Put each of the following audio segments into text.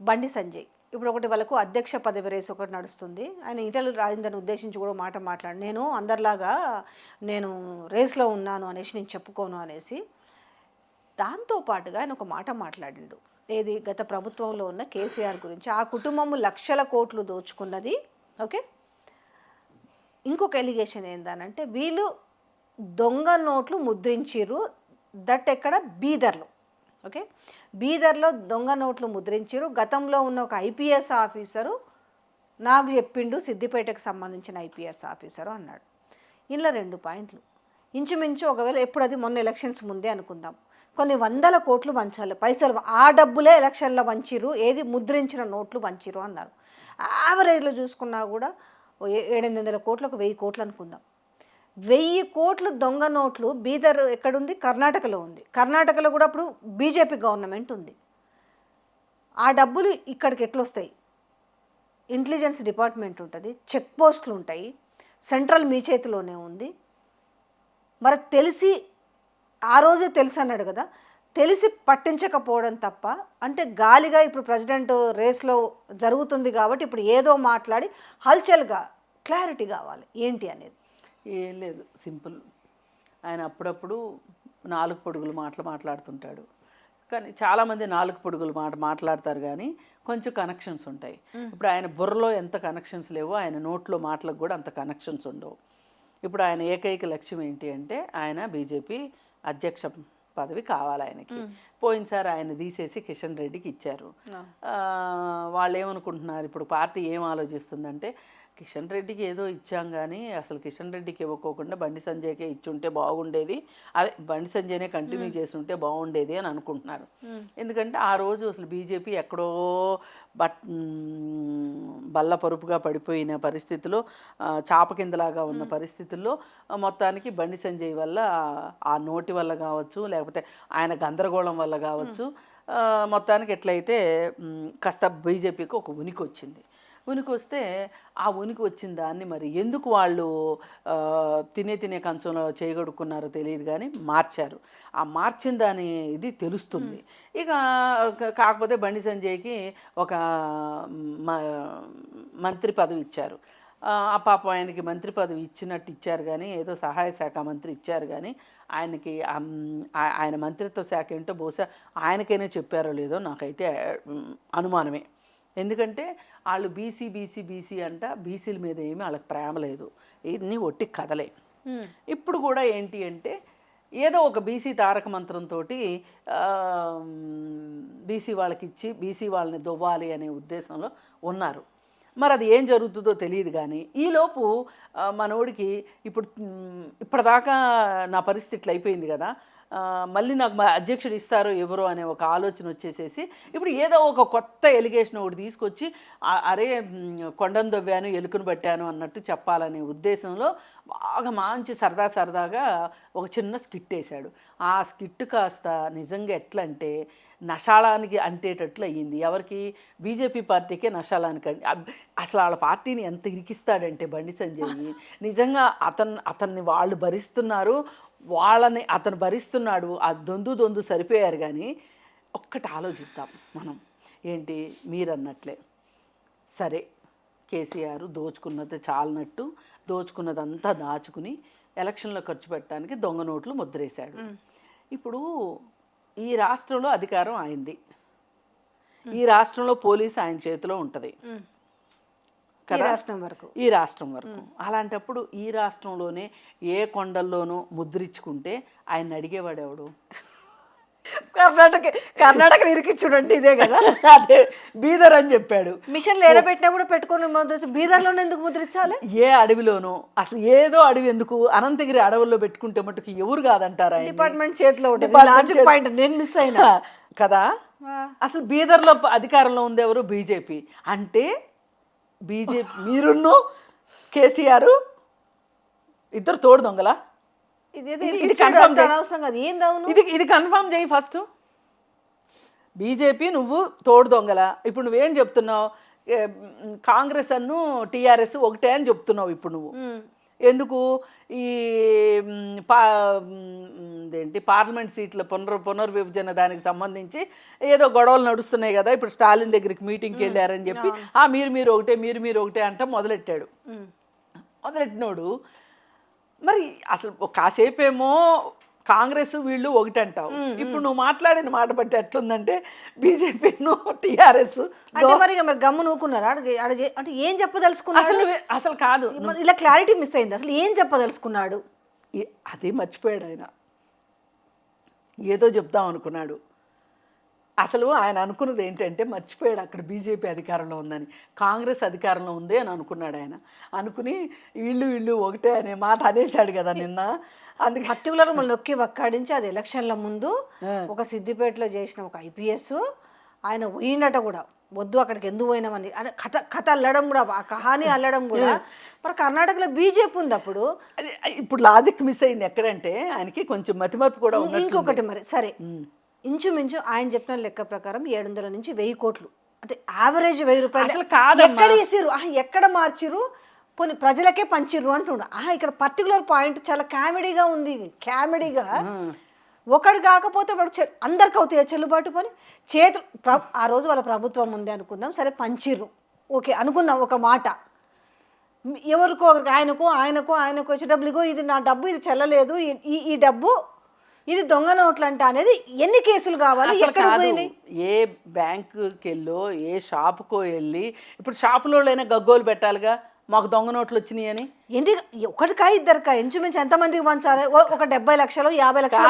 బండి సంజయ్. ఇప్పుడు ఒకటి వాళ్ళకు అధ్యక్ష పదవి రేసు ఒకటి నడుస్తుంది. ఆయన ఈటల రాజేందర్ని ఉద్దేశించి కూడా మాట మాట్లాడు నేను అందరిలాగా నేను రేస్లో ఉన్నాను అనేసి నేను చెప్పుకోను అనేసి దాంతో పాటుగా ఆయన ఒక మాట మాట్లాడిండు. ఏది గత ప్రభుత్వంలో ఉన్న కేసీఆర్ గురించి. ఆ కుటుంబము లక్షల కోట్లు దోచుకున్నది. ఓకే? ఇంకొక ఎలిగేషన్ ఏందనంటే వీళ్ళు దొంగ నోట్లు ముద్రించిర్రు. దట్ ఎక్కడ బీదర్లు. ఓకే? బీదర్లో దొంగ నోట్లు ముద్రించిర్రు. గతంలో ఉన్న ఒక ఐపీఎస్ ఆఫీసరు నాకు చెప్పిండు సిద్దిపేటకు సంబంధించిన ఐపీఎస్ ఆఫీసరు అన్నాడు. ఇలా రెండు పాయింట్లు. ఇంచుమించు ఒకవేళ ఎప్పుడు అది మొన్న ఎలక్షన్స్ ముందే అనుకుందాం. కొన్ని వందల కోట్లు వంచాలి. పైసలు ఆ డబ్బులే ఎలక్షన్లో వంచిరు ఏది ముద్రించిన నోట్లు వంచిరు అన్నారు. యావరేజ్లో చూసుకున్నా కూడా ఏడెనిమిది వందల కోట్లకు వెయ్యి కోట్లు అనుకుందాం. వెయ్యి కోట్లు దొంగ నోట్లు బీదర్ ఎక్కడుంది? కర్ణాటకలో ఉంది. కర్ణాటకలో కూడా అప్పుడు బీజేపీ గవర్నమెంట్ ఉంది. ఆ డబ్బులు ఇక్కడికి ఎట్లొస్తాయి? ఇంటెలిజెన్స్ డిపార్ట్మెంట్ ఉంటుంది చెక్ పోస్టులు ఉంటాయి సెంట్రల్ మీ చేతిలోనే ఉంది. మరి తెలిసి ఆ రోజే తెలుసు అన్నాడు కదా తెలిసి పట్టించకపోవడం తప్ప అంటే గాలిగా ఇప్పుడు ప్రెసిడెంట్ రేస్లో జరుగుతుంది కాబట్టి ఇప్పుడు ఏదో మాట్లాడి హల్చల్గా క్లారిటీ కావాలి. ఏంటి అనేది? ఏం లేదు సింపుల్. ఆయన అప్పుడప్పుడు నాలుగు పొడుగులు మాటలు మాట్లాడుతుంటాడు. కానీ చాలామంది నాలుగు పొడుగులు మాట మాట్లాడతారు కానీ కొంచెం కనెక్షన్స్ ఉంటాయి. ఇప్పుడు ఆయన బుర్రలో ఎంత కనెక్షన్స్ లేవో ఆయన నోట్లో మాటలకు కూడా అంత కనెక్షన్స్ ఉండవు. ఇప్పుడు ఆయన ఏకైక లక్ష్యం ఏంటి అంటే ఆయన బీజేపీ అధ్యక్ష పదవి కావాలి ఆయనకి. పోయినసారి ఆయన తీసేసి కిషన్ రెడ్డికి ఇచ్చారు. వాళ్ళు ఏమనుకుంటున్నారు ఇప్పుడు పార్టీ ఏం ఆలోచిస్తుందంటే కిషన్ రెడ్డికి ఏదో ఇచ్చాం కానీ అసలు కిషన్ రెడ్డికి ఇవ్వకోకుండా బండి సంజయ్కే ఇచ్చుంటే బాగుండేది. అదే బండి సంజయ్నే కంటిన్యూ చేసి ఉంటే బాగుండేది అని అనుకుంటున్నారు. ఎందుకంటే ఆ రోజు అసలు బీజేపీ ఎక్కడో బట్ బల్ల పరుపుగా పడిపోయిన పరిస్థితిలో చాప కిందలాగా ఉన్న పరిస్థితుల్లో మొత్తానికి బండి సంజయ్ వల్ల ఆ- నోటి వల్ల కావచ్చు లేకపోతే ఆయన గందరగోళం వల్ల కావచ్చు మొత్తానికి ఎట్లయితే కాస్త బీజేపీకి ఒక ఉనికి వచ్చింది ఉనికి వస్తే ఆ ఉనికి వచ్చిన దాన్ని మరి ఎందుకు వాళ్ళు తినే తినే కంచంలో చేయగొడుకున్నారో తెలియదు కానీ మార్చారు. ఆ మార్చిన దాని ఇది తెలుస్తుంది. ఇక కాకపోతే బండి సంజయ్కి ఒక మంత్రి పదవి ఇచ్చారు. ఆ పాపం ఆయనకి మంత్రి పదవి ఇచ్చినట్టు ఇచ్చారు కానీ ఏదో సహాయ శాఖ మంత్రి ఇచ్చారు కానీ ఆయనకి ఆయన మంత్రిత్వ శాఖ ఏంటో బహుశా ఆయనకైనా చెప్పారో లేదో నాకైతే అనుమానమే. ఎందుకంటే వాళ్ళు బీసీ బీసీ బీసీ అంట బీసీల మీద ఏమీ వాళ్ళకి ప్రేమ లేదు. ఇన్ని ఒట్టి కథలే. ఇప్పుడు కూడా ఏంటి అంటే ఏదో ఒక బీసీ తారక మంత్రంతో బీసీ వాళ్ళకి ఇచ్చి బీసీ వాళ్ళని దొవ్వాలి అనే ఉద్దేశంలో ఉన్నారు. మరి అది ఏం జరుగుతుందో తెలియదు కానీ ఈలోపు మనోడికి ఇప్పుడు ఇప్పటిదాకా నా పరిస్థితి ఇట్లా అయిపోయింది కదా. మళ్ళీ నాకు మా అధ్యక్షుడు ఇస్తారో ఎవరో అనే ఒక ఆలోచన వచ్చేసేసి ఇప్పుడు ఏదో ఒక కొత్త ఎలిగేషన్ ఒకటి తీసుకొచ్చి అరే కొండను దవ్వాను ఎలుకను పట్టాను అన్నట్టు చెప్పాలనే ఉద్దేశంలో బాగా మంచి సరదా సరదాగా ఒక చిన్న స్కిట్ వేశాడు. ఆ స్కిట్ కాస్త నిజంగా ఎట్లంటే నషాళానికి అంటేటట్లు అయ్యింది. ఎవరికి? బీజేపీ పార్టీకే నషాళానికి అసలు వాళ్ళ పార్టీని ఎంత ఇరికిస్తాడంటే బండి సంజయ్ నిజంగా అతను అతన్ని వాళ్ళు భరిస్తున్నారు. వాళ్ళని అతను భరిస్తున్నాడు. ఆ దొందు దొందు సరిపోయారు కానీ ఒక్కటి ఆలోచిద్దాం మనం. ఏంటి? మీరన్నట్లే. సరే కేసీఆర్ దోచుకున్నది చాలనట్టు దోచుకున్నదంతా దాచుకుని ఎలక్షన్లో ఖర్చు పెట్టడానికి దొంగ నోట్లు ముద్రేశాడు. ఇప్పుడు ఈ రాష్ట్రంలో అధికారం ఆయనది. ఈ రాష్ట్రంలో పోలీస్ ఆయన చేతిలో ఉంటుంది. ఈ రాష్ట్రం వరకు. ఈ రాష్ట్రం వరకు. అలాంటప్పుడు ఈ రాష్ట్రంలోనే ఏ కొండల్లోనూ ముద్రించుకుంటే ఆయన అడిగేవాడు ఎవడు కర్ణాటక కర్ణాటక ఇరికిచ్చుడంటే ఇదే కదా. అదే బీదర్ అని చెప్పాడు. మిషన్లు ఎడబెట్టినా కూడా పెట్టుకొని బీదర్లోనే ఎందుకు ముద్రించాలి? ఏ అడవిలోనూ అసలు ఏదో అడవి ఎందుకు? అనంతగిరి అడవుల్లో పెట్టుకుంటే మటుకు ఎవరు కాదంటారా? డిపార్ట్మెంట్ చేతిలో ఉంటుంది. లాజిక్ పాయింట్ నేను మిస్ అయినా. కదా? అసలు బీదర్లో అధికారంలో ఉంది ఎవరు? బీజేపీ. అంటే బీజేపీ మీరున్ను కేసీఆర్ ఇద్దరు తోడు దొంగలా? ఇది కన్ఫర్మ్ చేయి. ఫస్ట్ బీజేపీ నువ్వు తోడు దొంగల. ఇప్పుడు నువ్వేం చెప్తున్నావు? కాంగ్రెస్ అన్ను టీఆర్ఎస్ ఒకటే అని చెప్తున్నావు ఇప్పుడు నువ్వు. ఎందుకు? ఈ పా ఇదేంటి? పార్లమెంట్ సీట్ల పునర్ పునర్విభజన దానికి సంబంధించి ఏదో గొడవలు నడుస్తున్నాయి కదా. ఇప్పుడు స్టాలిన్ దగ్గరికి మీటింగ్కి వెళ్ళారని చెప్పి ఆ మీరు మీరు ఒకటే మీరు మీరు ఒకటే అంట మొదలెట్టాడు. మొదలెట్టినోడు మరి అసలు ఒక కాసేపు ఏమో కాంగ్రెస్ వీళ్ళు ఒకటి అంటావు ఇప్పుడు నువ్వు మాట్లాడిన మాట బట్టి ఎట్లుందంటే బీజేపీను టీఆర్ఎస్ అంటే మరి గమ్ము నూకున్నారా? అంటే ఏం చెప్పదలుచుకున్నాడు? అసలు అసలు కాదు. ఇలా క్లారిటీ మిస్ అయింది. అసలు ఏం చెప్పదలుచుకున్నాడు? అదే మర్చిపోయాడు ఆయన. ఏదో చెప్దాం అనుకున్నాడు. అసలు ఆయన అనుకున్నది ఏంటంటే మర్చిపోయాడు. అక్కడ బీజేపీ అధికారంలో ఉందని కాంగ్రెస్ అధికారంలో ఉంది అని అనుకున్నాడు ఆయన. అనుకుని వీళ్ళు వీళ్ళు ఒకటే అనే మాట అనేసాడు కదా నిన్న. అందుకే పర్టికులర్ నొక్కి వక్కాడించి అది ఎలక్షన్ల ముందు ఒక సిద్దిపేటలో చేసిన ఒక ఐపీఎస్ ఆయన పోయినట కూడా. వద్దు అక్కడికి ఎందుకు పోయినామని. అంటే కథ కథ అల్లడం కూడా ఆ కహాని అల్లడం కూడా. మరి కర్ణాటకలో బీజేపీ ఉంది అప్పుడు. అది ఇప్పుడు లాజిక్ మిస్ అయింది ఎక్కడంటే ఆయనకి కొంచెం మతిమరుపు కూడా ఉంది ఇంకొకటి మరి సరే. ఇంచుమించు ఆయన చెప్పిన లెక్క ప్రకారం ఏడు వందల నుంచి వెయ్యి కోట్లు. అంటే యావరేజ్ వెయ్యి రూపాయలు. కాదమ్మా. ఎక్కడ వేసిర్రు ఆహా, ఎక్కడ మార్చిర్రు? పోనీ ప్రజలకే పంచిర్రు అంటుండు. ఆహా ఇక్కడ పర్టికులర్ పాయింట్ చాలా కామెడీగా ఉంది. కామెడీగా ఒకడు కాకపోతే వాడు అందరికి అవుతాయి చెల్లుబాటు పని? చేతులు ఆ రోజు వాళ్ళ ప్రభుత్వం ఉంది అనుకుందాం సరే పంచిర్రు. ఓకే అనుకుందాం ఒక మాట. ఎవరికో ఒకరికి ఆయనకు ఆయనకు ఆయనకు వచ్చే డబ్బులు ఇగో ఇది నా డబ్బు ఇది చెల్లలేదు. ఈ ఈ డబ్బు ఇది దొంగ నోట్లు అంట అనేది ఎన్ని కేసులు కావాలి? ఎక్కడ. పోయినాయి? ఏ బ్యాంకుకి వెళ్ళో ఏ షాపుకో వెళ్ళి ఇప్పుడు షాపులో గగ్గోలు పెట్టాలిగా? మాకు దొంగ నోట్లు వచ్చినాయి అని ఎన్ని ఒకటికా ఇద్దరికా? ఇంచుమించు ఎంతమందికి పంచాలి? ఒక డెబ్బై లక్షలు యాభై లక్షల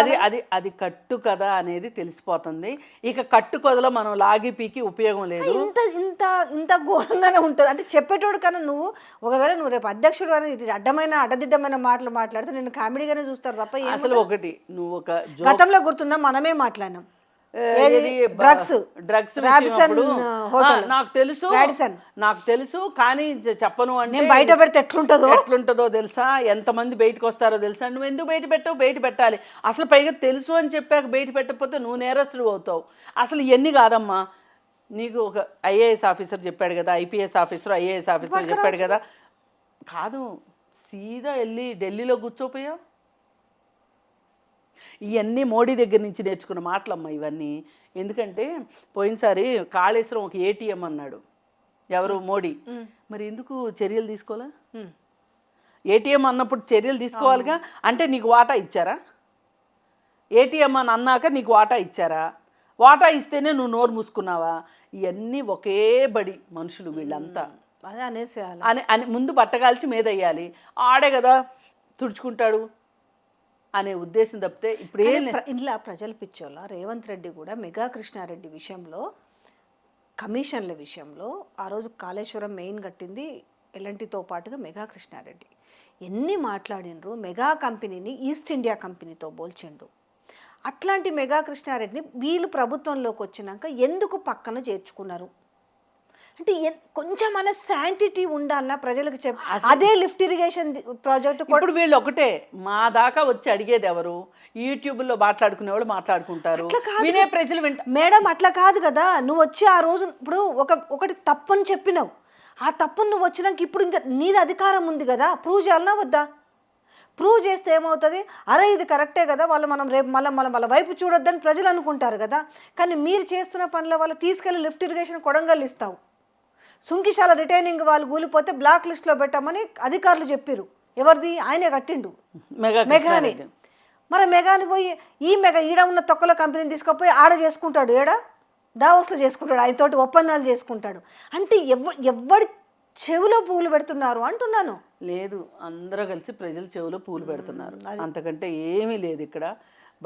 అది అది అది కట్టు కదా అనేది తెలిసిపోతుంది. ఇక కట్టు కథలో మనం లాగి పీకి ఉపయోగం లేదు. ఇంత ఇంత ఇంత ఘోరంగానే ఉంటుంది. అంటే చెప్పేటోడు కన్నా నువ్వు ఒకవేళ నువ్వు రేపు అధ్యక్షుడు అని అడ్డమైన అడ్డదిడ్డమైన మాటలు మాట్లాడితే నేను కామెడీగానే చూస్తారు తప్ప అసలు ఒకటి నువ్వు ఒక గతంలో గుర్తుందా? మనమే మాట్లాడినాం. డ్రగ్స్. డ్రగ్స్ నాకు తెలుసు. నాకు తెలుసు. కానీ చెప్పను అంటే బయట పెడితే ఎట్లుంటుందో? ఎట్లుంటుందో తెలుసా? ఎంతమంది బయటకు వస్తారో తెలుసా? నువ్వు ఎందుకు బయట పెట్టావు? బయట పెట్టాలి. అసలు పైగా తెలుసు అని చెప్పాక బయట పెట్టకపోతే నువ్వు నేరస్తుడు అవుతావు. అసలు ఇవన్నీ కాదమ్మా. నీకు ఒక ఐఏఎస్ ఆఫీసర్ చెప్పాడు కదా ఐపీఎస్ ఆఫీసర్ ఐఏఎస్ ఆఫీసర్ చెప్పాడు కదా. కాదు. సీదా వెళ్ళి ఢిల్లీలో కూర్చోపోయావు. ఇవన్నీ మోడీ దగ్గర నుంచి నేర్చుకున్న మాటలమ్మా ఇవన్నీ. ఎందుకంటే పోయినసారి కాళేశ్వరం ఒక ఏటీఎం అన్నాడు. ఎవరు? మోడీ. మరి ఎందుకు చర్యలు తీసుకోవాలా. ఏటీఎం అన్నప్పుడు చర్యలు తీసుకోవాలిగా? అంటే నీకు వాటా ఇచ్చారా? ఏటీఎం అని అన్నాక నీకు వాటా ఇచ్చారా? వాటా ఇస్తేనే నువ్వు నోరు మూసుకున్నావా? ఇవన్నీ ఒకే బడి మనుషులు వీళ్ళంతా. అదే అనేసేయాలి. అని అని ముందు బట్టగాల్చి మీద వేయాలి. ఆడే కదా తుడుచుకుంటాడు. అనే ఉద్దేశం తప్పితే ఇప్పుడు ఏం ఇలా ప్రజలు పిచ్చోళ్ళ రేవంత్ రెడ్డి కూడా మెగా కృష్ణారెడ్డి విషయంలో కమిషన్ల విషయంలో ఆ రోజు కాళేశ్వరం మెయిన్ కట్టింది ఎల్ఎన్టీతో పాటుగా మెగా కృష్ణారెడ్డి. ఎన్ని మాట్లాడినరు మెగా కంపెనీని ఈస్ట్ ఇండియా కంపెనీతో పోల్చిండు అట్లాంటి మెగా కృష్ణారెడ్డిని వీళ్ళు ప్రభుత్వంలోకి వచ్చినాక ఎందుకు పక్కన చేర్చుకున్నారు? అంటే కొంచెం మన శాంటిటీ ఉండాలన్నా ప్రజలకు చెప్ అదే లిఫ్ట్ ఇరిగేషన్ ప్రాజెక్ట్ ఇప్పుడు వీళ్ళు ఒకటే మా దాకా వచ్చి అడిగేది ఎవరు? యూట్యూబ్లో మాట్లాడుకునే వాళ్ళు మాట్లాడుకుంటారు వినే ప్రజలు వింట మేడం అట్లా కాదు కదా. నువ్వు వచ్చి ఆ రోజు ఇప్పుడు ఒక ఒకటి తప్పని చెప్పినావు. ఆ తప్పును నువ్వు వచ్చినాక ఇప్పుడు ఇంకా నీది అధికారం ఉంది కదా. ప్రూవ్ చేయాలన్నా వద్దా? ప్రూవ్ చేస్తే ఏమవుతుంది? అరే ఇది కరెక్టే కదా. వాళ్ళు మనం రేపు మళ్ళీ మనం వాళ్ళ వైపు చూడొద్దని ప్రజలు అనుకుంటారు కదా. కానీ మీరు చేస్తున్న పనుల వల్ల తీసుకెళ్ళి లిఫ్ట్ ఇరిగేషన్ కొడంగల్ ఇస్తావు. సుంకిశాల రిటైనింగ్ వాళ్ళు కూలిపోతే బ్లాక్ లిస్ట్లో పెట్టామని అధికారులు చెప్పిరు ఎవరిది? ఆయనే కట్టిండు. మెగా మెగాని. మరి మెగాని పోయి ఈ మెగా ఈడ ఉన్న తొక్కల కంపెనీని తీసుకుపోయి ఆడ చేసుకుంటాడు ఏడ? దావోస్లో చేసుకుంటాడు. ఆయనతోటి ఒప్పందాలు చేసుకుంటాడు. అంటే ఎవ ఎవడి చెవిలో పూలు పెడుతున్నారు అంటున్నాను. లేదు అందరూ కలిసి ప్రజల చెవులో పూలు పెడుతున్నారు. అంతకంటే ఏమీ లేదు ఇక్కడ.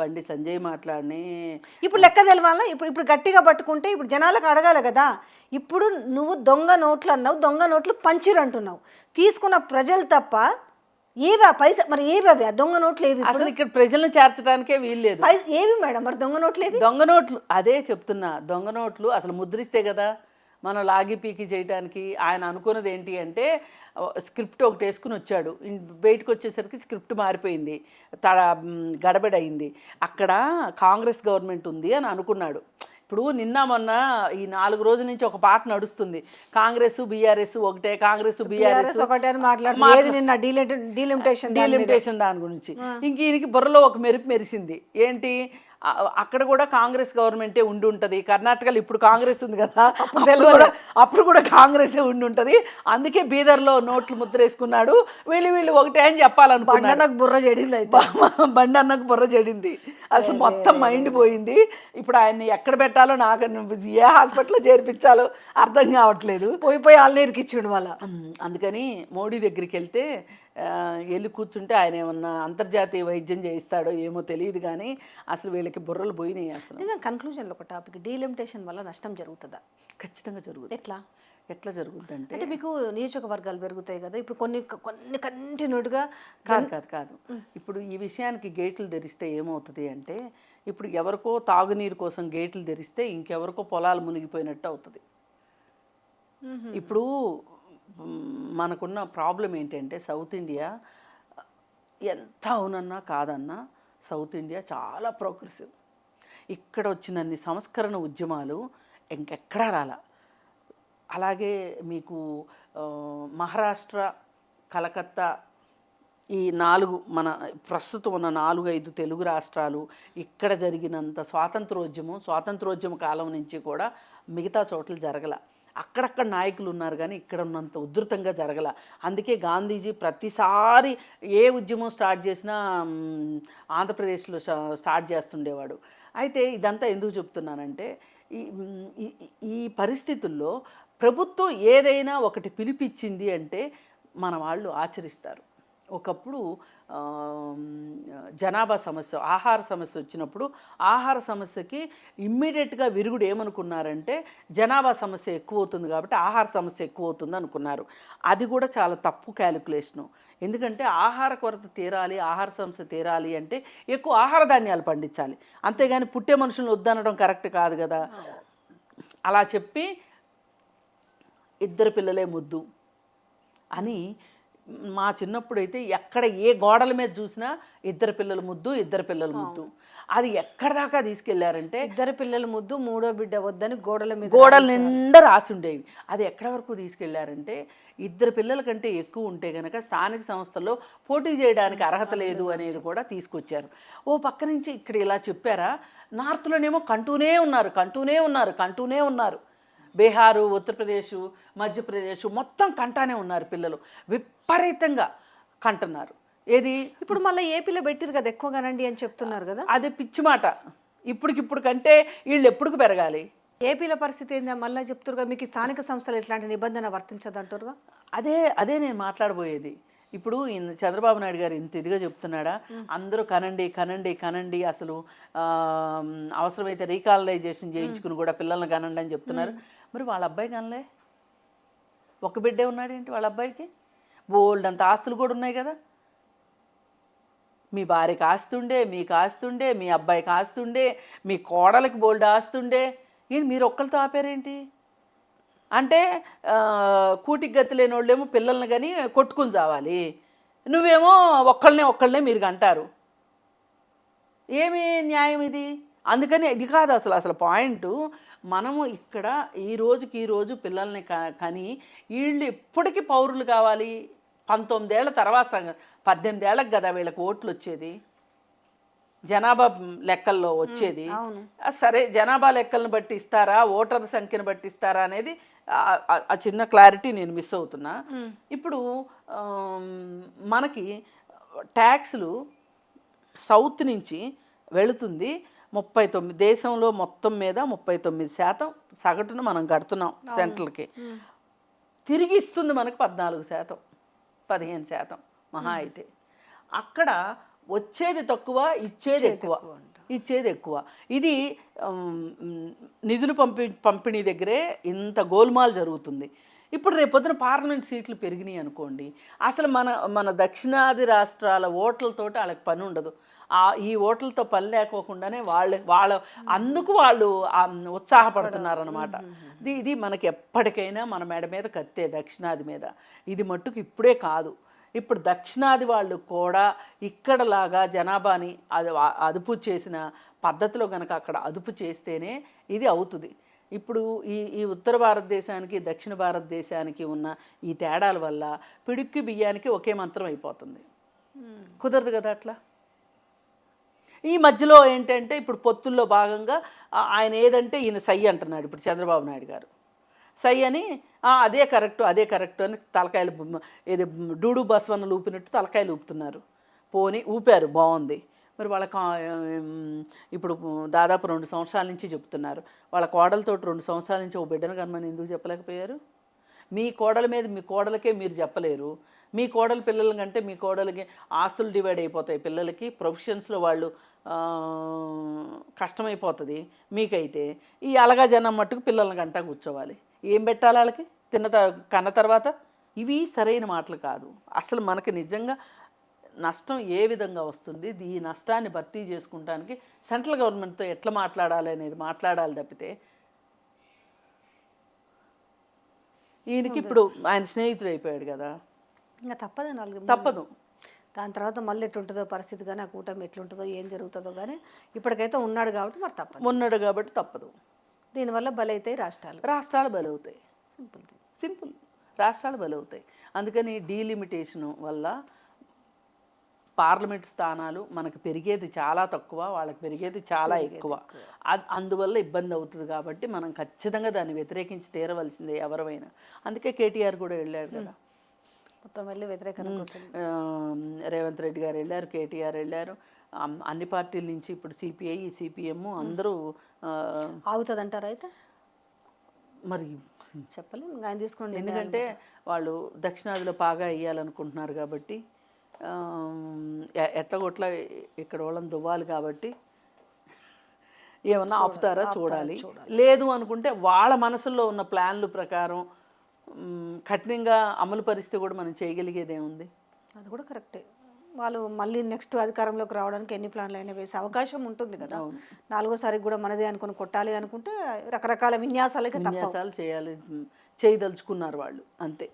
బండి సంజయ్ మాట్లాడిని. ఇప్పుడు లెక్క తెలవాలా? ఇప్పుడు ఇప్పుడు గట్టిగా పట్టుకుంటే ఇప్పుడు జనాలకు అడగాలి కదా. ఇప్పుడు నువ్వు దొంగ నోట్లు అన్నావు దొంగ నోట్లు పంచిరు అంటున్నావు. తీసుకున్న ప్రజలు తప్ప ఏవి ఆ పైసా మరి ఏవి అవి? ఆ దొంగ నోట్లు ఏవి ఇప్పుడు? అసలు ఇక్కడ ప్రజలను చేర్చడానికే వీల్లేదు పైస ఏవి మేడం? మరి దొంగ నోట్లు ఏవి? దొంగ నోట్లు అదే చెప్తున్నా. దొంగ నోట్లు అసలు ముద్రిస్తే కదా మనం లాగి పీకి చేయడానికి ఆయన అనుకున్నది ఏంటి అంటే స్క్రిప్ట్ ఒకటి వేసుకుని వచ్చాడు. బయటకు వచ్చేసరికి స్క్రిప్ట్ మారిపోయింది. తడ మ్, గడబిడ అయింది అక్కడ కాంగ్రెస్ గవర్నమెంట్ ఉంది అని అనుకున్నాడు. ఇప్పుడు నిన్న మొన్న ఈ నాలుగు రోజుల నుంచి ఒక పాట నడుస్తుంది. కాంగ్రెస్ బీఆర్ఎస్ ఒకటే కాంగ్రెస్ బీఆర్ఎస్ ఒకటే డీలిమిటేషన్ డీలిమిటేషన్ దాని గురించి. ఇంక ఈయనకి బుర్రలో ఒక మెరుపు మెరిసింది. ఏంటి? అక్కడ కూడా కాంగ్రెస్ గవర్నమెంటే ఉండి ఉంటది. కర్ణాటకలో ఇప్పుడు కాంగ్రెస్ ఉంది కదా అప్పుడు కూడా. అప్పుడు కూడా కాంగ్రెసే ఉండి ఉంటది. అందుకే బీదర్లో నోట్లు ముద్రేసుకున్నాడు. వీళ్ళు వీళ్ళు ఒకటే అని చెప్పాలనుకున్నాడు. బుర్ర చెడింది బండి అన్నకు బుర్ర చెడింది. అసలు మొత్తం మైండ్ పోయింది. ఇప్పుడు ఆయన్ని ఎక్కడ పెట్టాలో నాకు ఏ హాస్పిటల్లో చేర్పించాలో అర్థం కావట్లేదు. పోయి పోయి ఆల్నీరుకి ఇచ్చిండు వాళ్ళ. అందుకని మోడీ దగ్గరికి వెళ్తే వెళ్ళి కూర్చుంటే ఆయన ఏమన్నా అంతర్జాతీయ వైద్యం చేయిస్తాడో ఏమో తెలియదు కానీ అసలు వీళ్ళకి బుర్రలు పోయినాయి అసలు. నిజం కన్క్లూజన్లో ఒక టాపిక్ డీలిమిటేషన్ వల్ల నష్టం జరుగుతుందా? ఖచ్చితంగా జరుగుతుంది ఎట్లా? ఎట్లా జరుగుద్దంటే అంటే మీకు నియోజకవర్గాలు పెరుగుతాయి కదా ఇప్పుడు కొన్ని కొన్ని కంటిన్యూడ్గా కాదు కాదు కాదు. ఇప్పుడు ఈ విషయానికి గేట్లు తెరిస్తే ఏమవుతుంది అంటే ఇప్పుడు ఎవరికో తాగునీరు కోసం గేట్లు తెరిస్తే ఇంకెవరికో పొలాలు మునిగిపోయినట్టు అవుతుంది. ఇప్పుడు మనకున్న ప్రాబ్లం ఏంటంటే సౌత్ ఇండియా ఎంత అవునన్నా కాదన్నా సౌత్ ఇండియా చాలా ప్రోగ్రెసివ్. ఇక్కడ వచ్చినన్ని సంస్కరణ ఉద్యమాలు ఇంకెక్కడా రాల. అలాగే మీకు మహారాష్ట్ర కలకత్తా ఈ నాలుగు మన ప్రస్తుతం ఉన్న నాలుగు ఐదు తెలుగు రాష్ట్రాలు ఇక్కడ జరిగినంత స్వాతంత్రోద్యమం స్వాతంత్రోద్యమ కాలం నుంచి కూడా మిగతా చోట్ల జరగల. అక్కడక్కడ నాయకులు ఉన్నారు కానీ ఇక్కడ ఉన్నంత ఉధృతంగా జరగల. అందుకే గాంధీజీ ప్రతిసారి ఏ ఉద్యమం స్టార్ట్ చేసినా ఆంధ్రప్రదేశ్లో స్టార్ట్ చేస్తుండేవాడు. అయితే ఇదంతా ఎందుకు చెప్తున్నానంటే ఈ ఈ- పరిస్థితుల్లో ప్రభుత్వం ఏదైనా ఒకటి పిలిపించింది అంటే మన వాళ్ళు ఆచరిస్తారు. ఒకప్పుడు జనాభా సమస్య ఆహార సమస్య వచ్చినప్పుడు ఆహార సమస్యకి ఇమ్మీడియట్గా విరుగుడు ఏమనుకున్నారంటే జనాభా సమస్య ఎక్కువ అవుతుంది కాబట్టి ఆహార సమస్య ఎక్కువ అవుతుంది అనుకున్నారు. అది కూడా చాలా తప్పు క్యాలిక్యులేషను. ఎందుకంటే ఆహార కొరత తీరాలి ఆహార సమస్య తీరాలి అంటే ఎక్కువ ఆహార ధాన్యాలు పండించాలి. అంతేగాని పుట్టే మనుషులను వద్దనడం కరెక్ట్ కాదు కదా. అలా చెప్పి ఇద్దరు పిల్లలే ముద్దు అని మా చిన్నప్పుడు అయితే ఎక్కడ ఏ గోడల మీద చూసినా ఇద్దరు పిల్లల ముద్దు ఇద్దరు పిల్లల ముద్దు. అది ఎక్కడ దాకా తీసుకెళ్ళారంటే ఇద్దరు పిల్లల ముద్దు మూడో బిడ్డ వద్దని గోడల మీద గోడల నిండా రాసి ఉండేవి. అది ఎక్కడ వరకు తీసుకెళ్ళారంటే ఇద్దరు పిల్లల కంటే ఎక్కువ ఉంటే కనుక స్థానిక సంస్థల్లో పోటీ చేయడానికి అర్హత లేదు. అనేది కూడా తీసుకొచ్చారు. ఓ పక్క నుంచి ఇక్కడ ఇలా చెప్పారా నార్త్లోనేమో కంటూనే ఉన్నారు కంటూనే ఉన్నారు కంటూనే ఉన్నారు. బీహారు ఉత్తరప్రదేశ్ మధ్యప్రదేశ్ మొత్తం కంటానే ఉన్నారు పిల్లలు. విపరీతంగా కంటున్నారు. ఏది? ఇప్పుడు మళ్ళీ ఏపీలో పెట్టిరు కదా ఎక్కువగానండి అని చెప్తున్నారు కదా. అది పిచ్చి మాట. ఇప్పటికిప్పుడు కంటే వీళ్ళు ఎప్పుడుకు పెరగాలి? ఏపీలో పరిస్థితి ఏందా? మళ్ళీ చెప్తురుగా మీకు స్థానిక సంస్థలు ఇట్లాంటి నిబంధన వర్తించదు అంటారుగా అదే అదే నేను మాట్లాడబోయేది. ఇప్పుడు చంద్రబాబు నాయుడు గారు ఇంత ఇదిగా చెప్తున్నాడా? అందరూ కనండి కనండి కనండి అసలు అవసరమైతే రీకాలనైజేషన్ చేయించుకుని కూడా పిల్లల్ని కనండి అని చెప్తున్నారు. మరి వాళ్ళ అబ్బాయి కనలే ఒక బిడ్డే ఉన్నాడేంటి వాళ్ళ అబ్బాయికి? బోల్డ్ అంత ఆస్తులు కూడా ఉన్నాయి కదా. మీ భార్యకి ఆస్తుండే మీకు ఆస్తుండే మీ అబ్బాయికి ఆస్తుండే మీ కోడలకి బోల్డ్ ఆస్తుండే ఏంటి మీరు ఒక్కరితో ఆపారేంటి? అంటే కూటికి గతి లేని వాళ్ళేమో పిల్లల్ని కానీ కొట్టుకుని చావాలి. నువ్వేమో ఒక్కళ్ళనే ఒక్కళ్ళనే మీరు అంటారు ఏమి న్యాయం ఇది? అందుకని ఇది కాదు అసలు అసలు పాయింట్ మనము ఇక్కడ ఈ రోజుకి ఈ రోజు పిల్లల్ని కని వీళ్ళు ఎప్పటికీ పౌరులు కావాలి. పంతొమ్మిదేళ్ళ తర్వాత పద్దెనిమిదేళ్ళకు కదా వీళ్ళకి ఓట్లు వచ్చేది. జనాభా లెక్కల్లో వచ్చేది. సరే జనాభా లెక్కలను బట్టి ఇస్తారా? ఓటర్ సంఖ్యను బట్టి ఇస్తారా అనేది ఆ- చిన్న క్లారిటీ నేను మిస్ అవుతున్నా. ఇప్పుడు మనకి ట్యాక్స్లు సౌత్ నుంచి వెళుతుంది. ముప్పై తొమ్మిది దేశంలో మొత్తం మీద ముప్పై తొమ్మిది శాతం సగటున మనం కడుతున్నాం సెంట్రల్కి. తిరిగి ఇస్తుంది మనకు పద్నాలుగు శాతం పదిహేను శాతం మహా అయితే. అక్కడ వచ్చేది తక్కువ ఇచ్చేది ఎక్కువ. ఇచ్చేది ఎక్కువ. ఇది నిధులు పంపి పంపిణీ దగ్గరే ఇంత గోల్మాల్ జరుగుతుంది. ఇప్పుడు రేపొద్దున పార్లమెంట్ సీట్లు పెరిగినాయి అనుకోండి అసలు మన మన దక్షిణాది రాష్ట్రాల ఓట్లతోటి వాళ్ళకి పని ఉండదు. ఈ ఓట్లతో పని లేకోకుండానే వాళ్ళ వాళ్ళ అందుకు వాళ్ళు ఉత్సాహపడుతున్నారు అనమాట ఇది ఇది మనకి ఎప్పటికైనా మన మెడ మీద కత్తే దక్షిణాది మీద. ఇది మట్టుకు ఇప్పుడే కాదు. ఇప్పుడు దక్షిణాది వాళ్ళు కూడా ఇక్కడలాగా జనాభాని అది అదుపు చేసిన పద్ధతిలో కనుక అక్కడ అదుపు చేస్తేనే ఇది అవుతుంది. ఇప్పుడు ఈ ఈ ఉత్తర భారతదేశానికి దక్షిణ భారతదేశానికి ఉన్న ఈ తేడాల వల్ల పిడుక్కి బియ్యానికి ఒకే మంత్రం అయిపోతుంది. కుదరదు కదా అట్లా? ఈ మధ్యలో ఏంటంటే ఇప్పుడు పొత్తుల్లో భాగంగా ఆయన ఏదంటే ఈయన సై అంటున్నాడు ఇప్పుడు చంద్రబాబు నాయుడు గారు. సై అని అదే కరెక్ట్ అదే కరెక్ట్ అని తలకాయలు ఏది డూడు బస్వన్నలు ఊపినట్టు తలకాయలు ఊపుతున్నారు. పోని ఊపారు బాగుంది. మరి వాళ్ళ కా- ఇప్పుడు దాదాపు రెండు సంవత్సరాల నుంచి చెప్తున్నారు. వాళ్ళ కోడలతో రెండు సంవత్సరాల నుంచి ఓ బిడ్డను కనమని ఎందుకు చెప్పలేకపోయారు? మీ కోడల మీద మీ కోడలకే మీరు చెప్పలేరు. మీ కోడల పిల్లల కంటే మీ కోడలకి ఆస్తులు డివైడ్ అయిపోతాయి పిల్లలకి. ప్రొఫెషన్స్లో వాళ్ళు కష్టమైపోతుంది మీకైతే. ఈ అలగా జనం మట్టుకు పిల్లల గంట కూర్చోవాలి. ఏం పెట్టాలి వాళ్ళకి? తిన్న త- కన్న తర్వాత? ఇవి సరైన మాటలు కాదు. అసలు మనకి నిజంగా నష్టం ఏ విధంగా వస్తుంది? ఈ నష్టాన్ని భర్తీ చేసుకుంటానికి సెంట్రల్ గవర్నమెంట్తో ఎట్లా మాట్లాడాలి అనేది మాట్లాడాలి తప్పితే ఈయనకి ఇప్పుడు ఆయన స్నేహితుడు అయిపోయాడు కదా. ఇంకా తప్పదు నాలుగు తప్పదు. దాని తర్వాత మళ్ళీ ఎట్లుంటుందో పరిస్థితి కానీ ఆ కూటమి ఎట్లుంటుందో ఏం జరుగుతుందో కానీ ఇప్పటికైతే ఉన్నాడు కాబట్టి మరి తప్పదు. ఉన్నాడు కాబట్టి తప్పదు. దీనివల్ల బలైతాయి రాష్ట్రాలు. రాష్ట్రాలు బలవుతాయి. Simple simple. రాష్ట్రాలు బలవుతాయి. అందుకని డీలిమిటేషన్ వల్ల పార్లమెంట్ స్థానాలు మనకు పెరిగేది చాలా తక్కువ వాళ్ళకి పెరిగేది చాలా ఎక్కువ. అద్- అందువల్ల ఇబ్బంది అవుతుంది కాబట్టి మనం ఖచ్చితంగా దాన్ని వ్యతిరేకించి తీరవలసిందే ఎవరైనా అందుకే కేటీఆర్ కూడా వెళ్ళారు కదా. మొత్తం వెళ్ళి ఆ, రేవంత్ రెడ్డి గారు వెళ్ళారు కేటీఆర్ వెళ్ళారు. అన్ని పార్టీల నుంచి ఇప్పుడు సిపిఐ సిపిఎం అందరూ ఆగుతుంది అంటారా అయితే? మరి చెప్పలేము ఆయన తీసుకుని ఎందుకంటే వాళ్ళు దక్షిణాదిలో బాగా వేయాలనుకుంటున్నారు కాబట్టి ఎట్లగొట్ల ఇక్కడ వాళ్ళని దువ్వాలి కాబట్టి ఏమన్నా ఆపుతారా? చూడాలి. లేదు అనుకుంటే వాళ్ళ మనసులో ఉన్న ప్లాన్లు ప్రకారం కఠినంగా అమలు పరిస్థితి కూడా మనం చేయగలిగేది ఏముంది అది కూడా కరెక్టే. వాళ్ళు మళ్ళీ నెక్స్ట్ అధికారంలోకి రావడానికి ఎన్ని ప్లాన్లు అయినా వేసే అవకాశం ఉంటుంది కదా. నాలుగోసారి కూడా మనదే అనుకుని కొట్టాలి అనుకుంటే రకరకాల విన్యాసాలకి విన్యాసాలు చేయాలి చేయదలుచుకున్నారు వాళ్ళు అంతే.